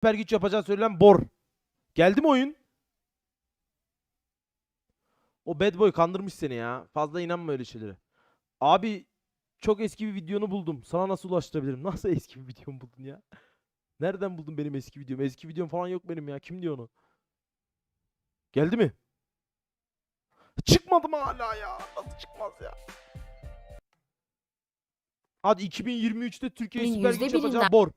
süper güç yapacağı söylenen Bor. Geldi mi oyun? O bad boy kandırmış seni ya. Fazla inanma öyle şeylere. Abi çok eski bir videonu buldum. Sana nasıl ulaştırabilirim? Nasıl eski bir videomu buldun ya? Nereden buldun benim eski videomu? Eski videom falan yok benim ya. Kim diyor onu? Geldi mi? Çıkmadı mı hala ya? Nasıl çıkmaz ya? Hadi 2023'te Türkiye Süper Güç yüzde yapacağı birinden- Bor.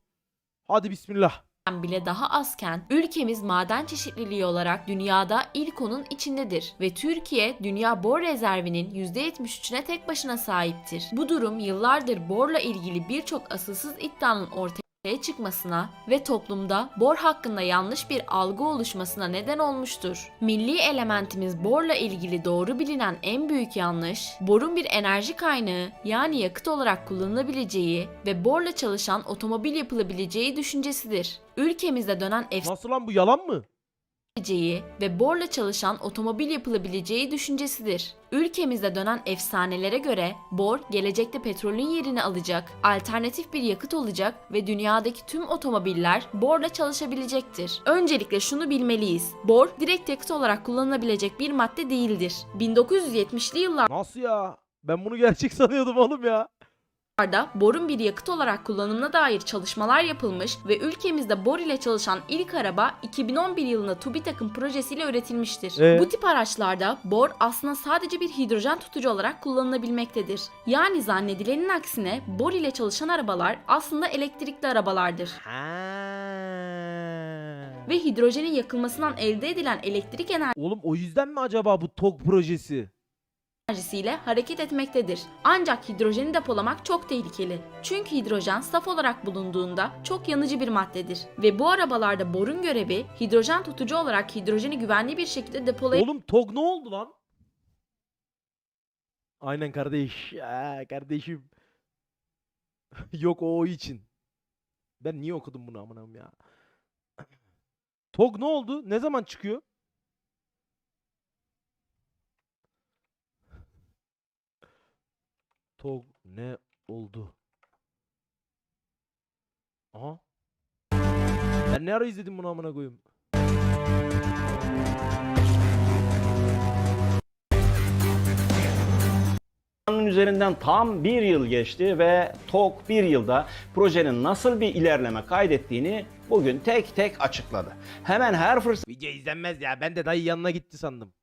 Hadi bismillah. Bile daha azken ülkemiz maden çeşitliliği olarak dünyada ilk onun içindedir ve Türkiye dünya bor rezervinin %73'üne tek başına sahiptir. Bu durum yıllardır borla ilgili birçok asılsız iddianın ortaya çıkmasına ve toplumda bor hakkında yanlış bir algı oluşmasına neden olmuştur. Milli elementimiz borla ilgili doğru bilinen en büyük yanlış, borun bir enerji kaynağı yani yakıt olarak kullanılabileceği ve borla çalışan otomobil yapılabileceği düşüncesidir. Ülkemizde dönen Nasıl lan bu yalan mı? Efsaneyi ve borla çalışan otomobil yapılabileceği düşüncesidir. Ülkemizde dönen efsanelere göre bor gelecekte petrolün yerini alacak, alternatif bir yakıt olacak ve dünyadaki tüm otomobiller borla çalışabilecektir. Öncelikle şunu bilmeliyiz. Bor direkt yakıt olarak kullanılabilecek bir madde değildir. 1970'li yıllarda Nasıl ya? Ben bunu gerçek sanıyordum oğlum ya. Yıllarda borun bir yakıt olarak kullanımına dair çalışmalar yapılmış ve ülkemizde bor ile çalışan ilk araba 2011 yılında TÜBİTAK'ın projesiyle üretilmiştir. Ee? Bu tip araçlarda bor aslında sadece bir hidrojen tutucu olarak kullanılabilmektedir. Yani zannedilenin aksine bor ile çalışan arabalar aslında elektrikli arabalardır. Ve hidrojenin yakılmasından elde edilen elektrik Oğlum o yüzden mi acaba bu TOG projesi? Enerjisiyle hareket etmektedir. Ancak hidrojeni depolamak çok tehlikeli. Çünkü hidrojen saf olarak bulunduğunda çok yanıcı bir maddedir. Ve bu arabalarda borun görevi hidrojen tutucu olarak hidrojeni güvenli bir şekilde depolayıp Oğlum TOG ne oldu lan? Aynen kardeş. Ha, kardeşim. Yok o için. Ben niye okudum bunu amınam ya? TOG ne oldu? Ne zaman çıkıyor? TOG ne oldu? Aha. Ben ne ara izledim bunu amına koyayım? Planın üzerinden tam bir yıl geçti ve TOK bir yılda projenin nasıl bir ilerleme kaydettiğini bugün tek tek açıkladı. Hemen her Video izlenmez ya. Ben de dayı yanına gitti sandım.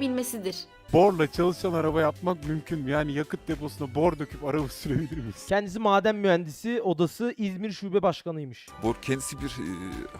Bilmesidir. Borla çalışan araba yapmak mümkün mü? Yani yakıt deposuna bor döküp araba sürebilir miyiz? Kendisi maden mühendisi, odası İzmir Şube Başkanıymış. Bor kendisi bir e,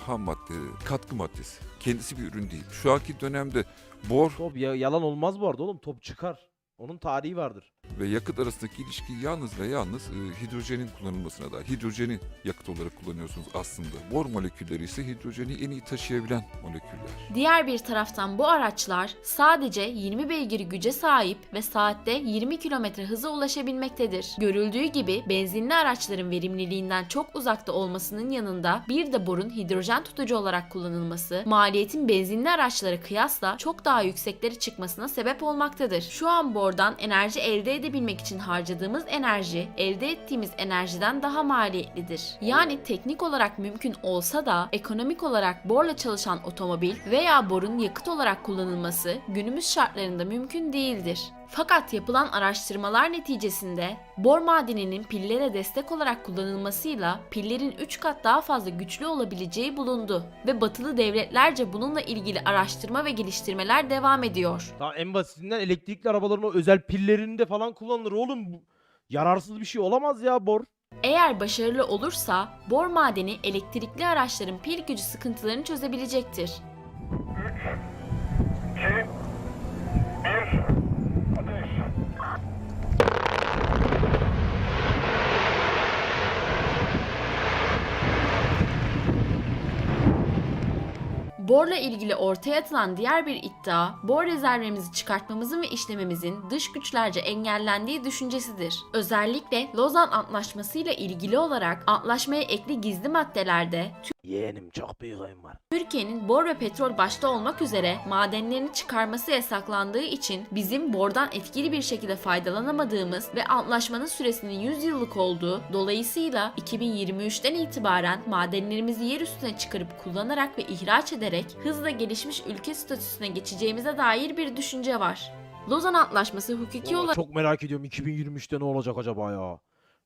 ham madde, katkı maddesi. Kendisi bir ürün değil. Şu anki dönemde bor Top ya, yalan olmaz bu arada oğlum. Top çıkar. Onun tarihi vardır. Ve yakıt arasındaki ilişki yalnız ve yalnız e, hidrojenin kullanılmasına da hidrojeni yakıt olarak kullanıyorsunuz aslında. Bor molekülleri ise hidrojeni en iyi taşıyabilen moleküller. Diğer bir taraftan bu araçlar sadece 20 beygir güce sahip ve saatte 20 km hıza ulaşabilmektedir. Görüldüğü gibi benzinli araçların verimliliğinden çok uzakta olmasının yanında bir de borun hidrojen tutucu olarak kullanılması maliyetin benzinli araçlara kıyasla çok daha yüksekleri çıkmasına sebep olmaktadır. Şu an bordan enerji elde edebilmek için harcadığımız enerji elde ettiğimiz enerjiden daha maliyetlidir. Yani teknik olarak mümkün olsa da ekonomik olarak borla çalışan otomobil veya borun yakıt olarak kullanılması günümüz şartlarında mümkün değildir. Fakat yapılan araştırmalar neticesinde bor madeninin pillere destek olarak kullanılmasıyla pillerin 3 kat daha fazla güçlü olabileceği bulundu ve batılı devletlerce bununla ilgili araştırma ve geliştirmeler devam ediyor. Daha en basitinden elektrikli arabaların o özel pillerinde falan kullanılır oğlum. Bu Yararsız bir şey olamaz ya bor. Eğer başarılı olursa bor madeni elektrikli araçların pil gücü sıkıntılarını çözebilecektir. Borla ilgili ortaya atılan diğer bir iddia, bor rezervlerimizi çıkartmamızın ve işlememizin dış güçlerce engellendiği düşüncesidir. Özellikle Lozan Antlaşması ile ilgili olarak antlaşmaya ekli gizli maddelerde Yeğenim çok büyük oyun var. Türkiye'nin bor ve petrol başta olmak üzere madenlerini çıkarması yasaklandığı için bizim bordan etkili bir şekilde faydalanamadığımız ve antlaşmanın süresinin 100 yıllık olduğu dolayısıyla 2023'ten itibaren madenlerimizi yer üstüne çıkarıp kullanarak ve ihraç ederek hızla gelişmiş ülke statüsüne geçeceğimize dair bir düşünce var. Lozan Antlaşması hukuki olarak çok merak ediyorum 2023'te ne olacak acaba ya.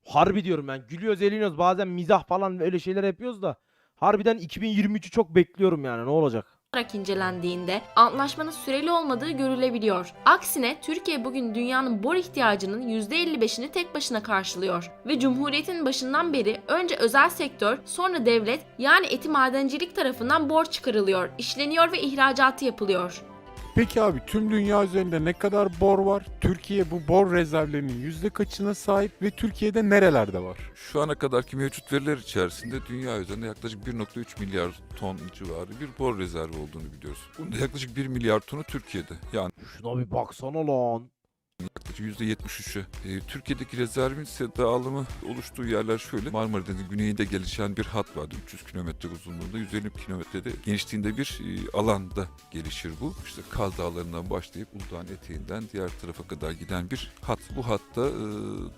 Harbi diyorum ben. Gülüyoruz eğleniyoruz. Bazen mizah falan öyle şeyler yapıyoruz da. Harbiden 2023'ü çok bekliyorum yani ne olacak. olarak incelendiğinde antlaşmanın süreli olmadığı görülebiliyor. Aksine Türkiye bugün dünyanın bor ihtiyacının %55'ini tek başına karşılıyor ve Cumhuriyet'in başından beri önce özel sektör sonra devlet yani eti madencilik tarafından bor çıkarılıyor, işleniyor ve ihracatı yapılıyor. Peki abi tüm dünya üzerinde ne kadar bor var? Türkiye bu bor rezervlerinin yüzde kaçına sahip ve Türkiye'de nerelerde var? Şu ana kadarki mevcut veriler içerisinde dünya üzerinde yaklaşık 1.3 milyar ton civarı bir bor rezervi olduğunu biliyoruz. Bunda yaklaşık 1 milyar tonu Türkiye'de. Yani Şuna bir baksana lan. Yaklaşık %73'ü. Ee, Türkiye'deki rezervin ise dağılımı oluştuğu yerler şöyle. Marmara Denizi güneyinde gelişen bir hat vardı. 300 kilometre uzunluğunda, 150 kilometrede genişliğinde bir e, alanda gelişir bu. İşte Kaz Dağları'ndan başlayıp Uludağ'ın eteğinden diğer tarafa kadar giden bir hat. Bu hatta e,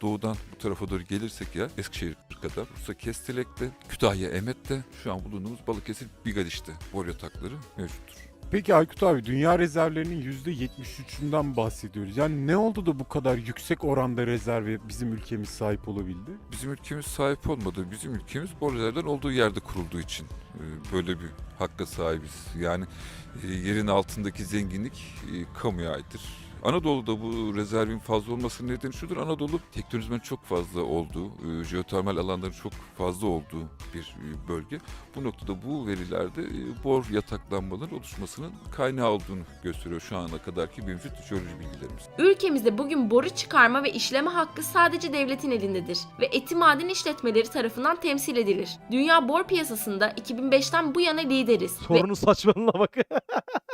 doğudan bu tarafa doğru gelirsek ya Eskişehir kadar, Bursa Kestelek'te, Kütahya Emet'te, şu an bulunduğumuz Balıkesir Bigadiş'te bor yatakları mevcuttur. Peki Aykut abi dünya rezervlerinin yüzde 73'ünden bahsediyoruz. Yani ne oldu da bu kadar yüksek oranda rezerve bizim ülkemiz sahip olabildi? Bizim ülkemiz sahip olmadı. Bizim ülkemiz bor rezervden olduğu yerde kurulduğu için e, böyle bir hakka sahibiz. Yani e, yerin altındaki zenginlik e, kamuya aittir. Anadolu'da bu rezervin fazla olmasının nedeni şudur. Anadolu teknolojinin çok fazla olduğu, e, jeotermal alanların çok fazla olduğu bir e, bölge. Bu noktada bu verilerde e, bor yataklanmaların oluşmasının kaynağı olduğunu gösteriyor şu ana kadarki mevcut jeoloji bilgilerimiz. Ülkemizde bugün boru çıkarma ve işleme hakkı sadece devletin elindedir ve eti maden işletmeleri tarafından temsil edilir. Dünya bor piyasasında 2005'ten bu yana lideriz ve Sorunun saçmalığına bak.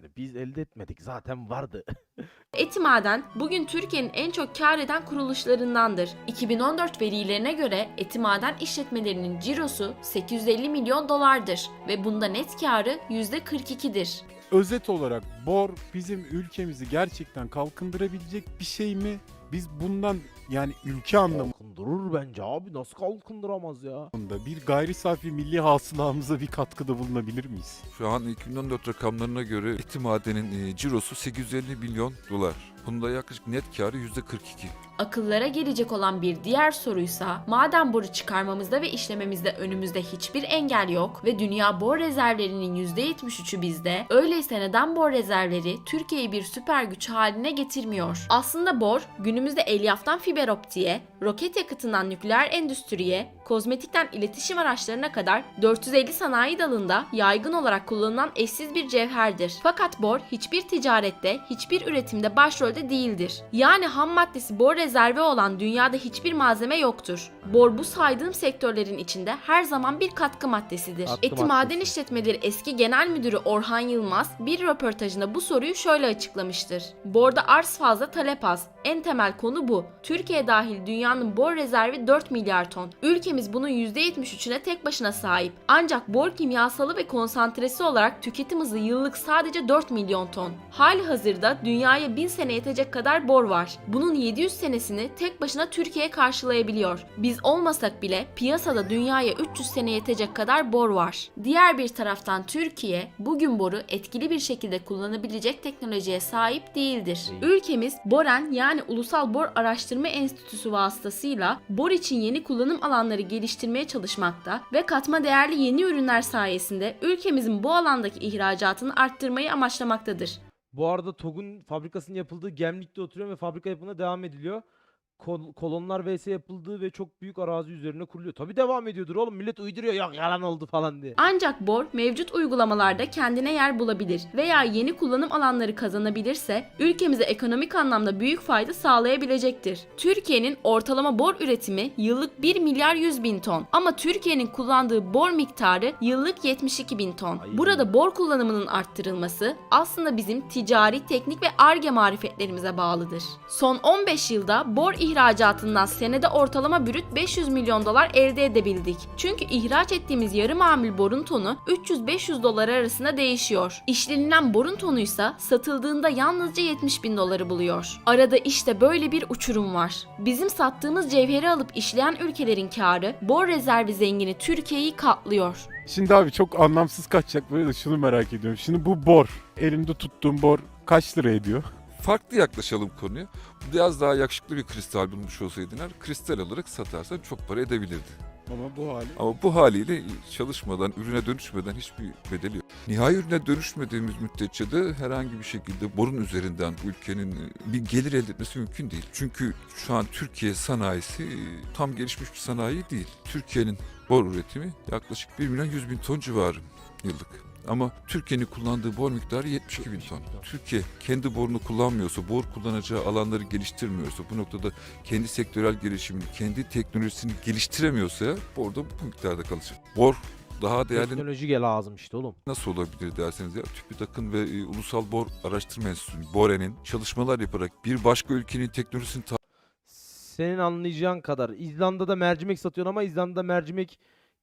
yani biz elde etmedik zaten vardı. Etimaden bugün Türkiye'nin en çok kar eden kuruluşlarındandır. 2014 verilerine göre Etimaden işletmelerinin cirosu 850 milyon dolardır ve bunda net karı %42'dir. Özet olarak bor bizim ülkemizi gerçekten kalkındırabilecek bir şey mi? Biz bundan yani ülke anlamında Kalkındırır bence abi nasıl kalkındıramaz ya. bir gayri safi milli hasılamıza bir katkıda bulunabilir miyiz? Şu an 2014 rakamlarına göre eti madenin e, cirosu 850 milyon dolar. Bunda yaklaşık net karı %42. Akıllara gelecek olan bir diğer soruysa maden boru çıkarmamızda ve işlememizde önümüzde hiçbir engel yok ve dünya bor rezervlerinin %73'ü bizde. Öyleyse neden bor rezervleri Türkiye'yi bir süper güç haline getirmiyor? Aslında bor günümüzde elyaftan fiber optiğe, roket yakıtından nükleer endüstriye, kozmetikten iletişim araçlarına kadar 450 sanayi dalında yaygın olarak kullanılan eşsiz bir cevherdir. Fakat bor hiçbir ticarette, hiçbir üretimde başrolde değildir. Yani ham maddesi bor rezervi olan dünyada hiçbir malzeme yoktur. Bor bu saydığım sektörlerin içinde her zaman bir katkı maddesidir. Katkı Eti Maden maddesi. İşletmeleri eski genel müdürü Orhan Yılmaz bir röportajında bu soruyu şöyle açıklamıştır. Borda arz fazla talep az. En temel konu bu. Türkiye dahil dünyanın bor rezervi 4 milyar ton. Ülkemiz bunun %73'üne tek başına sahip. Ancak bor kimyasalı ve konsantresi olarak tüketim hızı yıllık sadece 4 milyon ton. Hali hazırda dünyaya 1000 sene yetecek kadar bor var. Bunun 700 senesini tek başına Türkiye karşılayabiliyor. Biz olmasak bile piyasada dünyaya 300 sene yetecek kadar bor var. Diğer bir taraftan Türkiye bugün boru etkili bir şekilde kullanabilecek teknolojiye sahip değildir. Değil. Ülkemiz BOREN yani Ulusal Bor Araştırma Enstitüsü vasıtasıyla bor için yeni kullanım alanları geliştirmeye çalışmakta ve katma değerli yeni ürünler sayesinde ülkemizin bu alandaki ihracatını arttırmayı amaçlamaktadır. Bu arada TOG'un fabrikasının yapıldığı Gemlik'te oturuyorum ve fabrika yapımına devam ediliyor. Kol- kolonlar vs yapıldığı ve çok büyük arazi üzerine kuruluyor. Tabi devam ediyordur oğlum millet uyduruyor ya yalan oldu falan diye. Ancak bor mevcut uygulamalarda kendine yer bulabilir veya yeni kullanım alanları kazanabilirse ülkemize ekonomik anlamda büyük fayda sağlayabilecektir. Türkiye'nin ortalama bor üretimi yıllık 1 milyar 100 bin ton ama Türkiye'nin kullandığı bor miktarı yıllık 72 bin ton. Ay. Burada bor kullanımının arttırılması aslında bizim ticari, teknik ve ARGE marifetlerimize bağlıdır. Son 15 yılda bor ihracatından senede ortalama brüt 500 milyon dolar elde edebildik. Çünkü ihraç ettiğimiz yarı mamul borun tonu 300-500 dolar arasında değişiyor. İşlenilen borun tonuysa satıldığında yalnızca 70 bin doları buluyor. Arada işte böyle bir uçurum var. Bizim sattığımız cevheri alıp işleyen ülkelerin karı bor rezervi zengini Türkiye'yi katlıyor. Şimdi abi çok anlamsız kaçacak böyle şunu merak ediyorum. Şimdi bu bor, elimde tuttuğum bor kaç lira ediyor? Farklı yaklaşalım konuya. Biraz daha yakışıklı bir kristal bulmuş olsaydınlar kristal olarak satarsan çok para edebilirdi. Ama bu hali. Ama bu haliyle çalışmadan, ürüne dönüşmeden hiçbir bedeli yok. Nihai ürüne dönüşmediğimiz müddetçe de herhangi bir şekilde borun üzerinden ülkenin bir gelir elde etmesi mümkün değil. Çünkü şu an Türkiye sanayisi tam gelişmiş bir sanayi değil. Türkiye'nin bor üretimi yaklaşık 1 milyon 100 bin ton civarı yıllık. Ama Türkiye'nin kullandığı bor miktarı 72 bin ton. Türkiye kendi borunu kullanmıyorsa, bor kullanacağı alanları geliştirmiyorsa, bu noktada kendi sektörel gelişimini, kendi teknolojisini geliştiremiyorsa bor da bu miktarda kalacak. Bor daha değerli Teknoloji gel lazım işte oğlum. nasıl olabilir derseniz ya TÜBİTAK'ın ve e, Ulusal Bor Araştırma Enstitüsü'nün, BORE'nin çalışmalar yaparak bir başka ülkenin teknolojisini Senin anlayacağın kadar. İzlanda'da mercimek satıyorsun ama İzlanda'da mercimek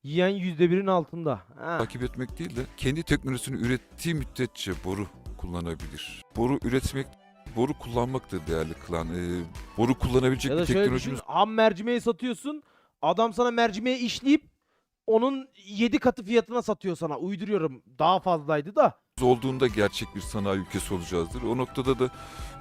yiyen yüzde birin altında. Ha. takip etmek değil de kendi teknolojisini ürettiği müddetçe boru kullanabilir. Boru üretmek, boru kullanmaktır değerli kılan. E, boru kullanabilecek Ya bir da şöyle düşün. teknolojimiz Ham mercimeği satıyorsun. Adam sana mercimeği işleyip onun 7 katı fiyatına satıyor sana. Uyduruyorum. Daha fazlaydı da. Olduğunda gerçek bir sanayi ülkesi olacağızdır. O noktada da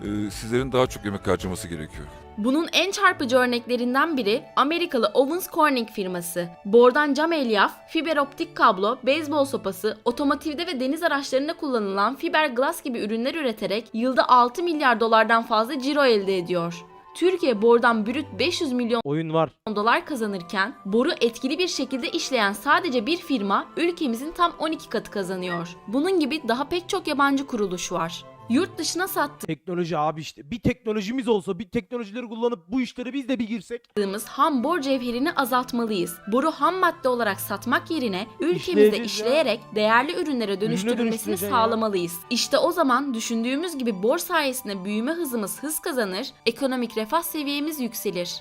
e, sizlerin daha çok emek harcaması gerekiyor. Bunun en çarpıcı örneklerinden biri Amerikalı Owens Corning firması. Bordan cam elyaf, fiber optik kablo, beyzbol sopası, otomotivde ve deniz araçlarında kullanılan fiberglass gibi ürünler üreterek yılda 6 milyar dolardan fazla ciro elde ediyor. Türkiye bordan brüt 500 milyon Oyun var. dolar kazanırken boru etkili bir şekilde işleyen sadece bir firma ülkemizin tam 12 katı kazanıyor. Bunun gibi daha pek çok yabancı kuruluş var. Yurt dışına sattığımız Teknoloji abi işte. Bir teknolojimiz olsa, bir teknolojileri kullanıp bu işlere biz de bir girsek. ham bor cevherini azaltmalıyız. Boru ham madde olarak satmak yerine ülkemizde İşleyeceğiz ya. işleyerek değerli ürünlere dönüştürülmesini dönüştüreceksin ya. sağlamalıyız. İşte o zaman düşündüğümüz gibi bor sayesinde büyüme hızımız hız kazanır, ekonomik refah seviyemiz yükselir.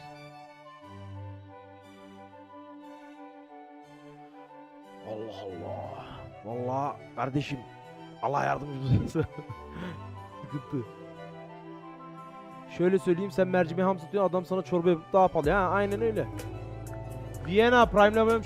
Allah Allah. Vallahi kardeşim. Allah yardımcımız olsun. Sıkıntı. Şöyle söyleyeyim sen mercimeği ham satıyorsun adam sana çorba yapıp daha pahalı. Ha aynen öyle. Viyana Prime Lab'ım